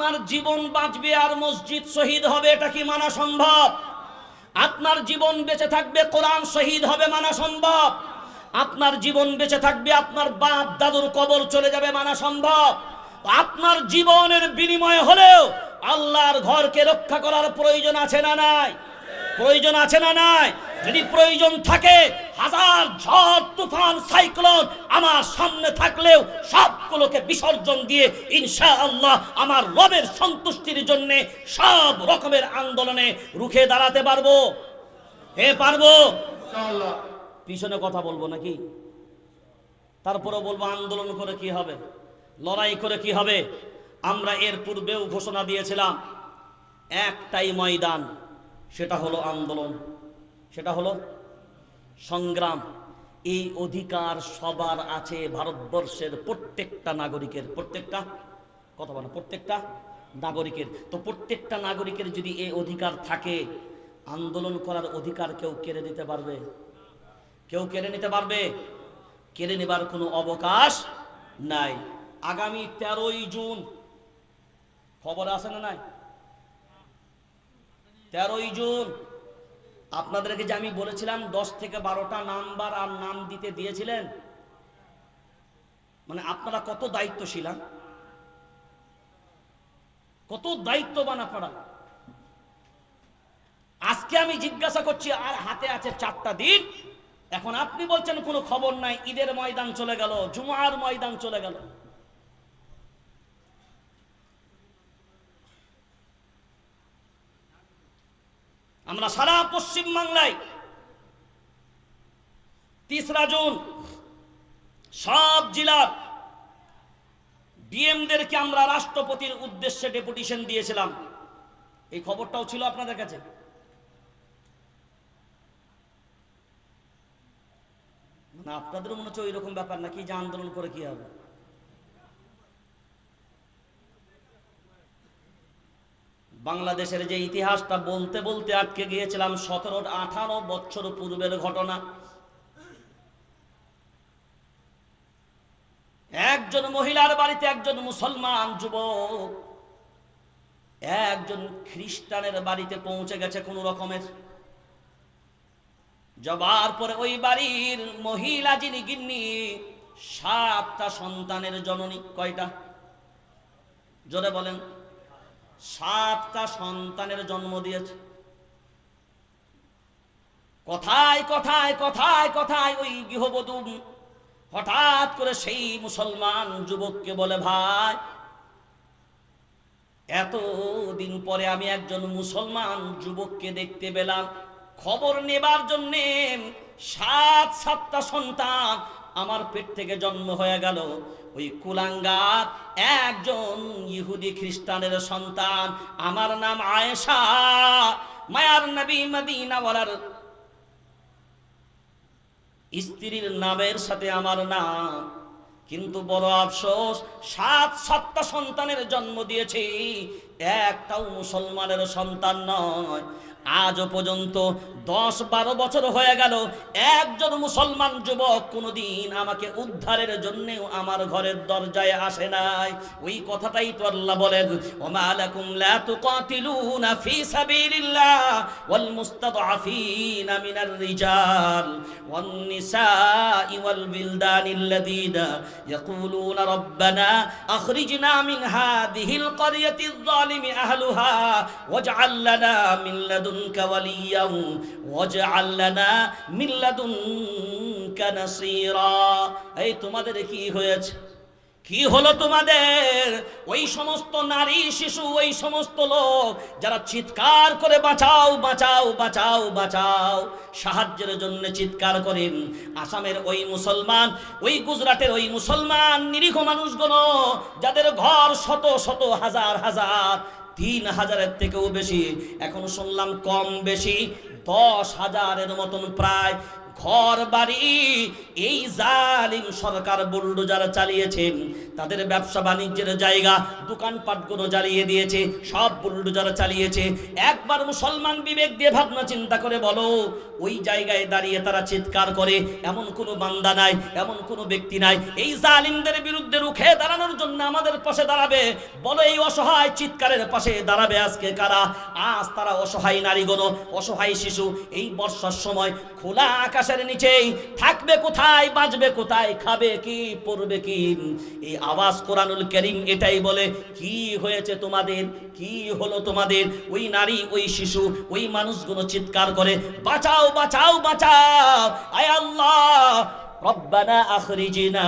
আপনার জীবন বাঁচবে আর মসজিদ শহীদ হবে, এটা কি মানা সম্ভব? আপনার জীবন বেঁচে থাকবে, কোরআন শহীদ হবে মানা সম্ভব। আপনার জীবন বেঁচে থাকবে, আপনার বাপ দাদুর কবর চলে যাবে মানা সম্ভব। আপনার জীবনের বিনিময় হলেও আল্লাহর ঘরকে রক্ষা করার প্রয়োজন আছে না নাই? প্রয়োজন আছে না নাই? যদি প্রয়োজন থাকে হাজার ঝড় তুফান সাইক্লোন আমার সামনে থাকলেও সবগুলোকে বিসর্জন দিয়ে ইনশা আল্লাহ আমার রবের সন্তুষ্টির জন্য সব রকমের আন্দোলনে রুখে দাঁড়াতে পারব। হে পারব? পিছনে কথা বলব নাকি? তারপরে বলব আন্দোলন করে কি হবে? লড়াই করে কি হবে? আমরা এর পূর্বেও ঘোষণা দিয়েছিলাম একটাই ময়দান সেটা হলো আন্দোলন, সেটা হলো সংগ্রাম। এই অধিকার সবার আছে ভারতবর্ষের প্রত্যেকটা নাগরিকের। প্রত্যেকটা? কথা বলে, প্রত্যেকটা নাগরিকের। তো প্রত্যেকটা নাগরিকের যদি এই অধিকার থাকে, আন্দোলন করার অধিকার কেউ কেড়ে নিতে পারবে? কেউ কেড়ে নিতে পারবে? কেড়ে নেবার কোনো অবকাশ নাই। আগামী তেরোই জুন, খবর আছে না নাই? তেরোই জুন। আপনাদেরকে যে আমি বলেছিলাম, দশ থেকে বারোটা নাম্বার আর নাম দিতে দিয়েছিলেন মানে আপনারা কত দায়িত্বশীল হ্যাঁ? কত দায়িত্ববান আপনারা। আজকে আমি জিজ্ঞাসা করছি, আর হাতে আছে চারটা দিন। এখন আপনি বলছেন, কোনো খবর নাই, ঈদের ময়দান চলে গেল, জুমার ময়দান চলে গেল। আমরা সারা পশ্চিম বাংলায় তিসরা জুন সব জেলার ডিএমদেরকে আমরা রাষ্ট্রপতির উদ্দেশ্যে ডেপুটেশন দিয়েছিলাম। এই খবরটাও ছিল আপনাদের কাছে? মানে আপনাদেরও মনে হচ্ছে ওই রকম ব্যাপার নাকি যে আন্দোলন করে কি হবে? বাংলাদেশের যে ইতিহাসটা বলতে বলতে আটকে গিয়েছিলাম সতেরো আঠারো বছর পূর্বের ঘটনা। একজন মহিলার বাড়িতে একজন মুসলমান যুবক, একজন খ্রিস্টানের বাড়িতে পৌঁছে গেছে কোন রকমের। যাবার পরে ওই বাড়ির মহিলা যিনি গিন্নি, সাতটা সন্তানের জননী, কয়টা? জোরে বলেন। সাতটা সন্তানের জন্ম দিয়েছে। কথায় কথায় কথায় কথায় ওই গৃহবধূ হঠাৎ করে সেই মুসলমান যুবককে বলে, ভাই এত দিন পরে আমি একজন মুসলমান যুবককে দেখতে পেলাম। খবর নেবার জন্যে সাত সাতটা সন্তান আমার পেট থেকে জন্ম হয়ে গেল। ওই কুলাঙ্গার একজন ইহুদি খ্রিস্টানের সন্তান। আমার নাম আয়েশা। মায়ার নবী মদিনাওয়ালার স্ত্রীর নামের সাথে আমার নাম। কিন্তু বড় আফসোস, সাত সাতটা সন্তানের জন্ম দিয়েছি। একটাও মুসলমানের সন্তান নয়। আজও পর্যন্ত দশ বারো বছর হয়ে গেল। একজন মুসলমান যুবক কোনোদিন আমাকে উদ্ধারের জন্যেও আমার ঘরের দরজায় আসে নাই। ওই কথাটাই তো আল্লাহ বলেন, ওমা লাকুম লা তুকাতিলুনা ফি সাবিলিল্লাহ ওয়াল মুস্তাদআফিনা মিনার রিজাল ওয়ান নিসাই ওয়াল বিলদানি আল্লাযীনা ইয়াকুলুনা রাব্বানা আখরিজনা মিন হাদিহিল ক্বরিয়াতিয যালিমি আহলুহা ওয়াজআল লানা মিন ওয়াজআল লানা মিন লাদুনকা নাসীরা এই তোমাদের কি হয়েছে? কি হলো তোমাদের? ওই সমস্ত নারী, শিশু, ওই সমস্ত লোক যারা চিৎকার করে বাঁচাও বাঁচাও বাঁচাও বাঁচাও। সাহায্যের জন্য চিৎকার করেন। আসামের ওই মুসলমান, ওই গুজরাটের ওই মুসলমান নিরীহ মানুষগুলো, যাদের ঘর শত শত, হাজার হাজার তিন হাজারের থেকেও বেশি এখন শুনলাম কম বেশি দশ হাজারের মতন প্রায় ঘর বাড়ি, এই জালিম সরকার বুলডোজার চালিয়েছেন। তাদের ব্যবসা বাণিজ্যের জায়গা দোকানপাটগুলো জ্বালিয়ে দিয়েছে, সব বুলডোজার চালিয়েছে। একবার মুসলমান বিবেক দিয়ে ভাবনা চিন্তা করে বলো, ওই জায়গায় দাঁড়িয়ে তারা চিৎকার করে, এমন কোনো বান্দা নাই, এমন কোনো ব্যক্তি নাই। এই জালিমদের বিরুদ্ধে রুখে দাঁড়ানোর জন্য আমাদের পাশে দাঁড়াবে। বলো, এই অসহায় চিৎকারের পাশে দাঁড়াবে আজকে কারা? আজ তারা অসহায় নারীগণ অসহায় শিশু। এই বর্ষার সময় খোলা আকাশের নিচেই থাকবে কোথায় বাঁচবে কোথায়, খাবে কি, পড়বে কি? এই আওয়াজ কোরআনুল করিম এটাই বলে, কি হয়েছে তোমাদের? কি হলো তোমাদের? ওই নারী, ওই শিশু, ওই মানুষগুলো চিৎকার করে, বাঁচাও বাঁচাও বাঁচাও। আয় আল্লাহ। রব্বানা আখরিজিনা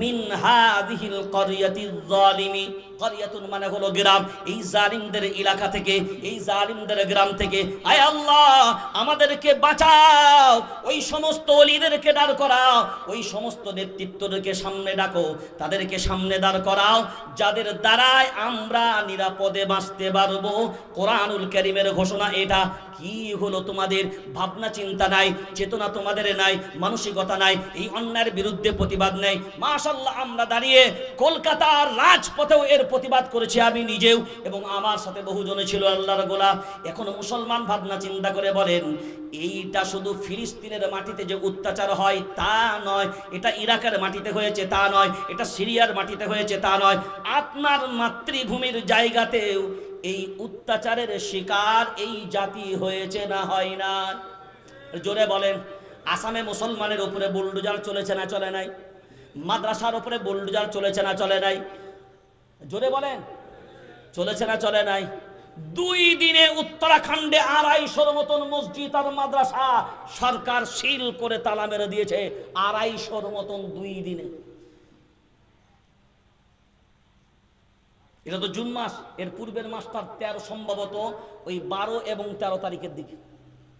মিন হাদিহিল করিয়াতি জালিমি করিয়াতুন মানে হলো গ্রাম। এই জালিমদের এলাকা থেকে, এই জালিমদের গ্রাম থেকে, আয় আল্লাহ, আমাদেরকে বাঁচাও। ওই সমস্ত অলিদেরকে দাঁড় করাও। ওই সমস্ত নেতৃত্বদেরকে সামনে ডাকো, তাদেরকে সামনে দাঁড় করাও। যাদের দ্বারায় আমরা নিরাপদে বাঁচতে পারব। কোরআনুল করিমের ঘোষণা এটা। কি হলো তোমাদের? ভাবনা চিন্তা নাই, চেতনা তোমাদের নাই, মানসিকতা নাই, এই অন্যায়ের বিরুদ্ধে প্রতিবাদ নেই। মাশাল্লাহ আমরা দাঁড়িয়ে কলকাতার রাজপথেও এর প্রতিবাদ করেছি আমি নিজেও, এবং আমার সাথে বহুজনে ছিল আল্লাহর গোলাম। এখন মুসলমান ভাবনা চিন্তা করে বলেন, এইটা শুধু ফিলিস্তিনের মাটিতে যে অত্যাচার হয় তা নয়, এটা ইরাকের মাটিতে হয়েছে তা নয়, এটা সিরিয়ার মাটিতে হয়েছে তা নয়। আপনার মাতৃভূমির জায়গাতেও এই অত্যাচারের শিকার এই জাতি হয়েছে না হয় না? জোরে বলেন, আসামে মুসলমানের উপরে বুলডোজার চলেছে না চলে নাই? মাদ্রাসার উপরে বুলডোজার চলেছে না চলে নাই? জোরে বলেন। চলেছে না চলে নাই? দুই দিনে উত্তরাখণ্ডে আড়াইশোর মতন মসজিদ আর মাদ্রাসা সরকার সিল করে তালা মেরে দিয়েছে, আড়াইশোর মতন দুই দিনে। এটা তো জুন মাস, এর পূর্বের মাসটার তেরো সম্ভবত, ওই বারো এবং তেরো তারিখের দিকে।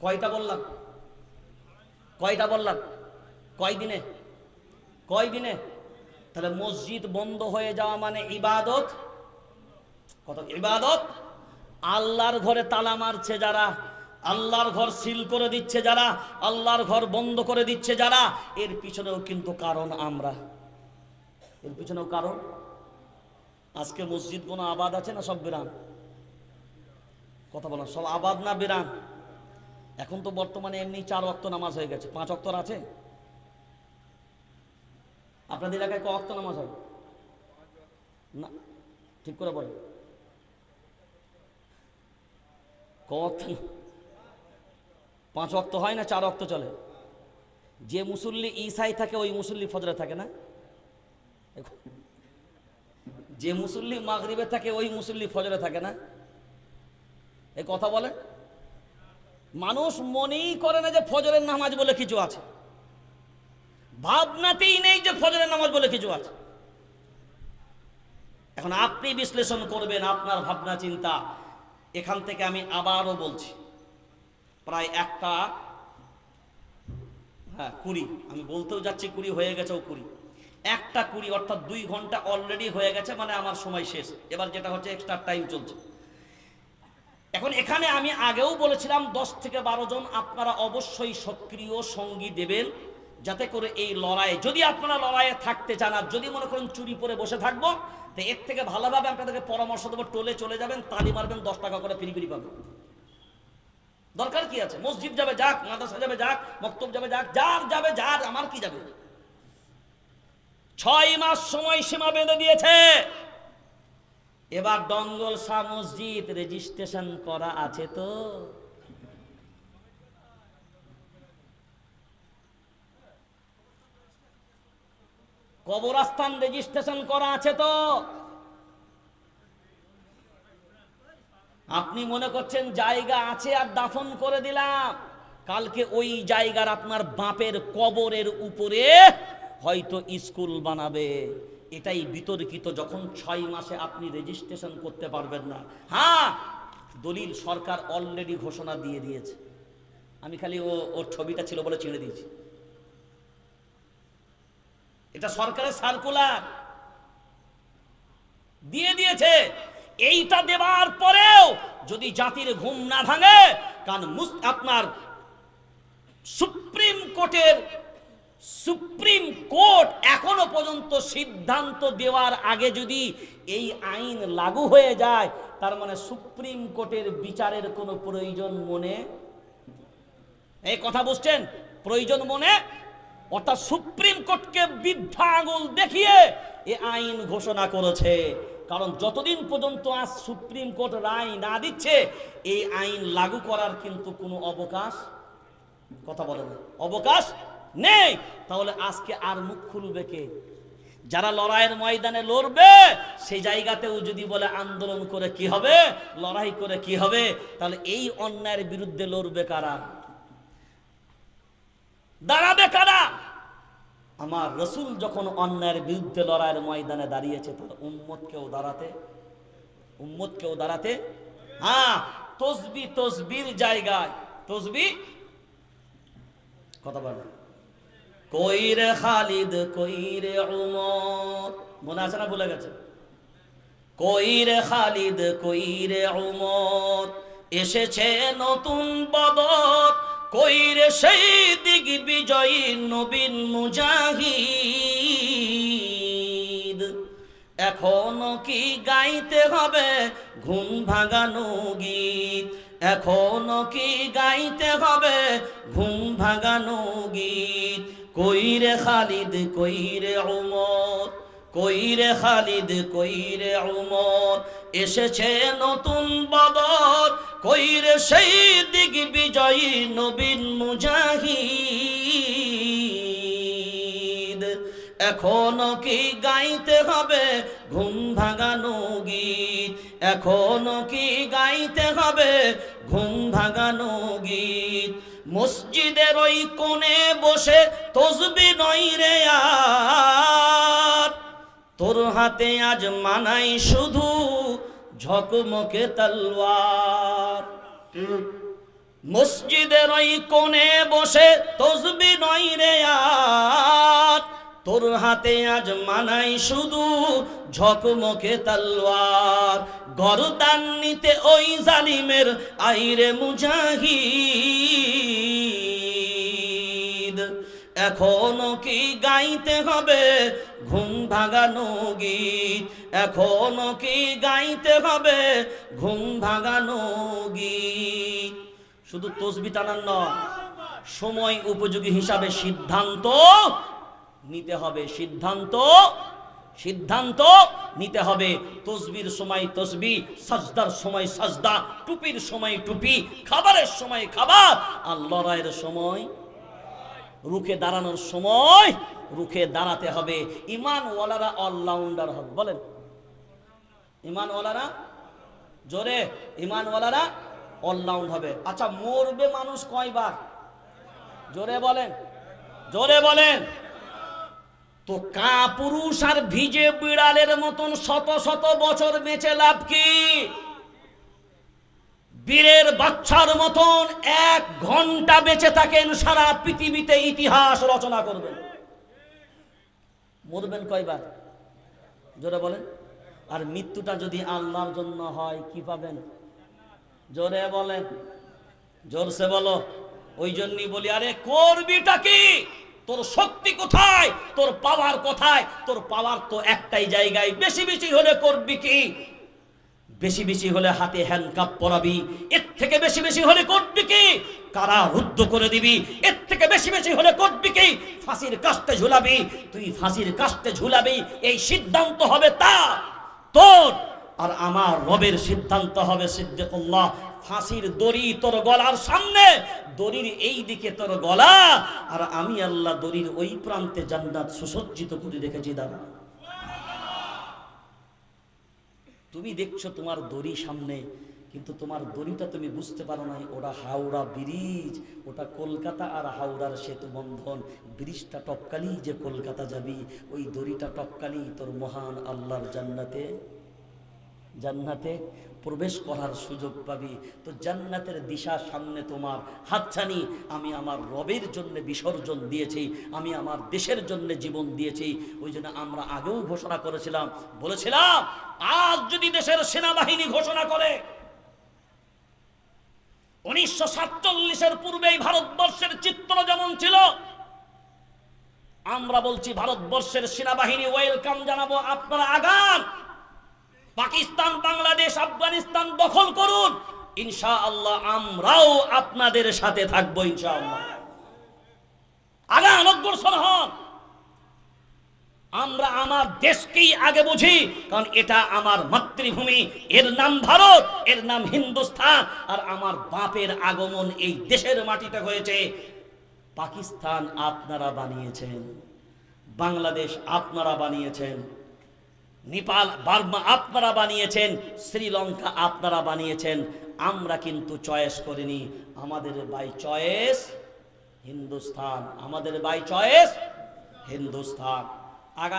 কয়টা বললাম? কয়টা বললাম? কয় দিনে? কয় দিনে? তাহলে মসজিদ বন্ধ হয়ে যাওয়া মানে ইবাদত? কত ইবাদত? আল্লাহর ঘরে তালা মারছে যারা, আল্লাহর ঘর সিল করে দিচ্ছে যারা, আল্লাহর ঘর বন্ধ করে দিচ্ছে যারা, এর পিছনেও কিন্তু কারণ আমরা। এর পিছনেও কারণ? আজকে মসজিদ কোনো আবাদ আছে না সব বিরান কথা বলো, সব আবাদ না বিরান এখন তো বর্তমানে এমনি চার অক্ত নামাজ হয়ে গেছে। পাঁচ অক্তর আছে? আপনাদের এলাকায় ক অক্ত নামাজ হয়? না, ঠিক করে বলেন। ক অক্ত পাঁচ অক্ত হয় না, চার অক্ত চলে? যে মুসল্লি ইসাই থাকে, ওই মুসল্লি ফজরে থাকে না? যে মুসল্লি মাগরিবে থাকে, ওই মুসল্লি ফজরে থাকে না? এই কথা বলে মানুষ মনেই করে না যে ফজরের নামাজ বলে কিছু আছে। ভাবনাতেই নেই যে ফজরের নামাজ বলে কিছু আছে। এখন আপনি বিশ্লেষণ করবেন আপনার ভাবনা, চিন্তা। এখান থেকে আমি আবারও বলছি, প্রায় একটা হ্যাঁ কুড়ি। আমি বলতেও যাচ্ছি কুড়ি, হয়ে গেছেও কুড়ি। একটা কুড়ি, অর্থাৎ দুই ঘণ্টা অলরেডি হয়ে গেছে মানে আমার সময় শেষ। এবার যেটা হচ্ছে এক্সট্রা টাইম চলছে। এখন এখানে আমি আগেও বলেছিলাম, দশ থেকে বারো জন আপনারা অবশ্যই সক্রিয় সঙ্গী দেবেন। যাতে করে এই লড়াইয়ে, যদি আপনারা লড়াইয়ে থাকতে চান আর যদি মনে করেন চুরি পরে বসে থাকব, তো এর থেকে ভালোভাবে আপনাদেরকে পরামর্শ দেবো, টোলে চলে যাবেন, তালি মারবেন, দশ টাকা করে ফিরি ফিরি পাবেন। দরকার কি আছে? মসজিদ যাবে, যাক, মাদ্রাসা যাবে, যাক মক্তব যাবে, যাক, যার যাবে, যার, আমার কি যাবে? ছয় মাস সময় সীমা বেঁধে দিয়েছে। এবার ডঙ্গল শাহ মসজিদ রেজিস্ট্রেশন করা আছে তো। কবরস্থান রেজিস্ট্রেশন করা আছে তো। আপনি মনে করছেন জায়গা আছে আর দাফন করে দিলাম। কালকে ওই জায়গার আপনার বাপের কবরের উপরে হয়তো স্কুল বানাবে। এটাই বিতর্কিত যখন ছয় মাসে আপনি রেজিস্ট্রেশন করতে পারবেন না। হ্যাঁ দলিল সরকার অলরেডি ঘোষণা দিয়ে দিয়েছে। আমি খালি ও, ওর ছবিটা ছিল বলে ছেড়ে দিয়েছি। এটা সরকারের সার্কুলার দিয়ে দিয়েছে। এইটা দেওয়ার পরেও যদি জাতির ঘুম না ভাঙে, কারণ আপনার সুপ্রিম কোর্টের সুপ্রিম কোর্ট এখনও পর্যন্ত সিদ্ধান্ত দেওয়ার আগে যদি এই আইন লাগু হয়ে যায়, তার মানে সুপ্রিম কোর্টের বিচারের কোনো প্রয়োজন মনে এই কথা বুঝছেন? প্রয়োজন মনে অর্থাৎ সুপ্রিম কোর্টকে বৃদ্ধা আঙুল দেখিয়ে এ আইন ঘোষণা করেছে কারণ যতদিন পর্যন্ত আজ সুপ্রিম কোর্ট রায় না দিচ্ছে এই আইন লাগু করার কিন্তু কোনো অবকাশ কথা বলেন অবকাশ নেই তাহলে আজকে আর মুখ খুলবে কে যারা লড়াইয়ের ময়দানে লড়বে সেই জায়গাতেও যদি বলে আন্দোলন করে কি হবে লড়াই করে কি হবে তাহলে এই অন্যায়ের বিরুদ্ধে লড়বে কারা দাঁড়াবে কারা? আমার রসুল যখন অন্যায়ের বিরুদ্ধে লড়াইয়ের ময়দানে দাঁড়িয়েছে, তার উম্মতকেও দাঁড়াতে? উম্মতকেও দাঁড়াতে? হ্যাঁ তসবি তসবির জায়গায়। তসবি? কথা বলে কইরে খালিদ, কইরে উমর। মনে আছে না ভুলে গেছে? কইরে খালিদ, কইরে উমর। এসেছে নতুন বদর। কইরে সেই দিক বিজয়ী নবীন মুজাহিদ। এখনও কি গাইতে হবে ঘুম ভাঙানো গীত? এখনও কি গাইতে হবে ঘুম ভাঙানো গীত? কইরে খালিদ, কইরে উমর কইরে খালিদ, কইরে উমর, এসেছে নতুন বদর, কইরে সেই দিক বিজয়ী নবীন মুজাহিদ। এখনও কি গাইতে হবে ঘুম ভাঙানো গীত? এখনও কি গাইতে হবে ঘুম ভাঙানো গীত? মসজিদের ওই কোণে বসে তসবি নই রে আর তোর হাতে আজ মানাই শুধু ঝকমকে তলোয়ার। মসজিদের ওই কোণে বসে তসবি নই রে আর। তোর হাতে আজ মানাই শুধু ঝকমকে তলোয়ার। গরদান নিতে ওই জালিমের আইরে মুজাহিদ। এখনও কি গাইতে হবে? ঘুম ভাগানো গীত। এখনও কি গাইতে হবে? ঘুম ভাগানো গীত। শুধু তসবি টানান নয় সময় উপযোগী হিসাবে সিদ্ধান্ত নিতে হবে। সিদ্ধান্ত সিদ্ধান্ত নিতে হবে। তসবির সময় তসবি, সাজদার সময় সাজদা, টুপির সময় টুপি, খাবারের সময় খাবার, আর লড়াইয়ের সময় রুখে দাঁড়ানোর সময় রুখে দাঁড়াতে হবে। ইমানওয়ালারা অলরাউন্ডার হবে, বলেন। ইমানওয়ালারা, জোরে, ইমানওয়ালারা অলরাউন্ড হবে। আচ্ছা মরবে মানুষ কয়বার? জোরে বলেন জোরে বলেন। তো কা পুরুষ আর ভিজে বিড়ালের মতন শত শত বছর বেঁচে লাভ কি? বীরের বাচ্চার মতন এক ঘণ্টা বেঁচে থাকেন সারা পৃথিবীতে ইতিহাস রচনা করবেন। মরবেন কয়বার? জোরে বলেন। আর মৃত্যুটা যদি আল্লাহর জন্য হয়, কি পাবেন? জোরে বলেন। জোরসে বলো। ওই জন্যই বলি, আরে করবিটা কি? তোর শক্তি কোথায়? তোর পাওয়ার কোথায়? তোর পাওয়ার তো একটাই জায়গায়। বেশি বেশি হলে করবি কি? বেশি বেশি হলে হাতে হ্যান্ডকাপ পরাবি, এর থেকে বেশি বেশি হলে করবি কি কারা রুদ্ধ করে দিবি, এর থেকে বেশি বেশি হলে করবি কি ফাঁসির কাস্তে ঝুলাবি, তুই ফাঁসির কাস্তে ঝুলাবি, এই সিদ্ধান্ত হবে তা তোর, আর আমার রবের সিদ্ধান্ত হবে সিদ্দিকুল্লাহ, ফাঁসির দড়ি তোর গলার সামনে, দড়ির এই দিকে তোর গলা, আর আমি আল্লাহ দড়ির ওই প্রান্তে জান্নাত সুসজ্জিত করে রেখেছি দাদা। তুমি দেখছ তোমার দড়ি সামনে, কিন্তু তোমার দড়িটা তুমি বুঝতে পারো নাই, ওটা হাওড়া ব্রিজ, ওটা কলকাতা আর হাওড়ার সেতু বন্ধন। ব্রিজটা টপকালি যে কলকাতা যাবি, ওই দড়িটা টপকালি তোর মহান আল্লাহর জান্নাতে জান্নাতে প্রবেশ করার সুযোগ পাবি। তো জান্নাতের দিশা সামনে তোমার, হাতছানি আমি আমার রবের জন্য বিসর্জন দিয়েছি, আমি আমার দেশের জন্য জীবন দিয়েছি। ওই জন্য আমরা আগেও ঘোষণা করেছিলাম, বলেছিলাম, আজ যদি দেশের সেনাবাহিনী ঘোষণা করে, উনিশশো সাতচল্লিশের পূর্বেই ভারতবর্ষের চিত্র যেমন ছিল, আমরা বলছি ভারতবর্ষের সেনাবাহিনী ওয়েলকাম জানাব, আপনারা আগান। পাকিস্তান, বাংলাদেশ, আফগানিস্তান দখল করুন। ইনশা আল্লাহ আমরাও আপনাদের সাথে থাকব ইনশা আল্লাহ আগান অগ্রসর হন আমরা আমার দেশকেই আগে বুঝি, কারণ এটা আমার মাতৃভূমি। এর নাম ভারত, এর নাম হিন্দুস্তান আর আমার বাপের আগমন এই দেশের মাটিতে হয়েছে। পাকিস্তান আপনারা বানিয়েছেন, বাংলাদেশ আপনারা বানিয়েছেন। নেপাল, বার্মা আপনারা বানিয়েছেন, শ্রীলঙ্কা আপনারা বানিয়েছেন, আমরা কিন্তু চয়েস করিনি। আমাদের বাই চয়েস হিন্দুস্তান, আমাদের বাই চয়েস হিন্দুস্তান। আগামী